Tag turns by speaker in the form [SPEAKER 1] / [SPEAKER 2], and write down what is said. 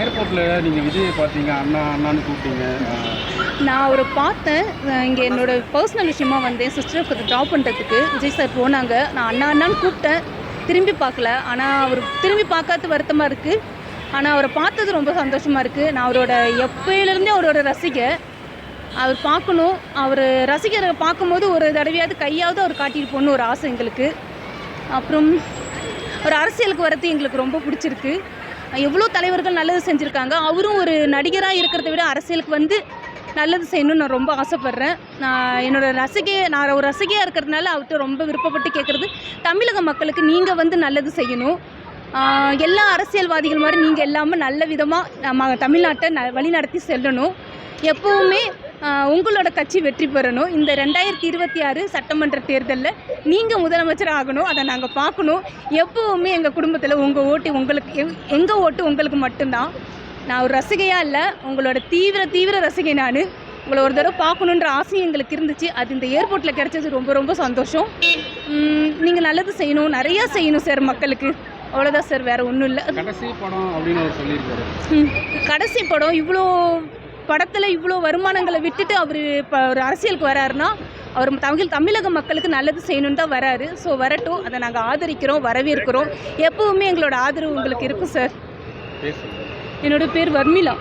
[SPEAKER 1] ஏர்போர்ட்டில் நீங்கள் விஜயை பார்த்தீங்க அண்ணா அண்ணான்னு கூப்பிட்டீங்க.
[SPEAKER 2] நான் அவரை பார்த்தேன். இங்கே என்னோட பர்சனல் விஷயமா வந்தேன் சிஸ்டர் கொஞ்சம் ட்ராப் பண்ணுறதுக்கு விஜய் சார் போனாங்க. நான் அண்ணா அண்ணான்னு கூப்பிட்டேன். திரும்பி பார்க்கல. ஆனால் அவர் திரும்பி பார்க்காத வருத்தமாக இருக்குது ஆனால் அவரை பார்த்தது ரொம்ப சந்தோஷமாக இருக்குது நான் அவரோட எப்பயிலேருந்தே அவரோட ரசிகை அவர் பார்க்கணும். அவர் ரசிகரை பார்க்கும்போது ஒரு தடவையாவது கையாவது அவர் காட்டிட்டு போகணுன்னு ஒரு ஆசை எங்களுக்கு. அப்புறம் ஒரு அரசியலுக்கு வரது எங்களுக்கு ரொம்ப பிடிச்சிருக்கு. எவ்வளோ தலைவர்கள் நல்லது செஞ்சுருக்காங்க. அவரும் ஒரு நடிகராக இருக்கிறத விட அரசியலுக்கு வந்து நல்லது செய்யணும்னு நான் ரொம்ப ஆசைப்பட்றேன். நான் என்னோடய ரசிகை நான் ஒரு ரசிகையாக இருக்கிறதுனால அவர்கிட்ட ரொம்ப விருப்பப்பட்டு கேட்குறது தமிழக மக்களுக்கு நீங்கள் வந்து நல்லது செய்யணும். எல்லா அரசியல்வாதிகள் மாதிரி நீங்கள் எல்லாமே நல்ல விதமாக நம்ம தமிழ்நாட்டை ந வழிநடத்தி செல்லணும். எப்போவுமே உங்களோட கட்சி வெற்றி பெறணும். இந்த ரெண்டாயிரத்தி இருபத்தி ஆறு சட்டமன்ற தேர்தலில் நீங்கள் முதலமைச்சர் ஆகணும். அதை நாங்கள் பார்க்கணும். எப்போவுமே எங்கள் குடும்பத்தில் உங்கள் ஓட்டு உங்களுக்கு எங் எங்கள் ஓட்டு உங்களுக்கு மட்டும்தான். நான் ஒரு ரசிகையாக இல்லை. உங்களோட தீவிர தீவிர ரசிகை நான். உங்களை ஒரு தடவை பார்க்கணுன்ற ஆசையும் எங்களுக்கு இருந்துச்சு. அது இந்த ஏர்போர்ட்டில் கிடைச்சது ரொம்ப ரொம்ப சந்தோஷம். நீங்கள் நல்லது செய்யணும். நிறையா செய்யணும் சார் மக்களுக்கு. அவ்வளோதான் சார். வேறு ஒன்றும் இல்லை.
[SPEAKER 1] கடைசி படம்
[SPEAKER 2] இவ்வளோ படத்தில் இவ்வளோ வருமானங்களை விட்டுட்டு அவர் இப்போ ஒரு அரசியலுக்கு வராருன்னா அவர் தமிழ் தமிழக மக்களுக்கு நல்லது செய்யணுன்னு தான் வராரு. ஸோ வரட்டும். அதை நாங்கள் ஆதரிக்கிறோம் வரவேற்கிறோம். எப்பவுமே எங்களோட ஆதரவு உங்களுக்கு இருக்கும் சார் என்னோட பேர் வர்மிளா.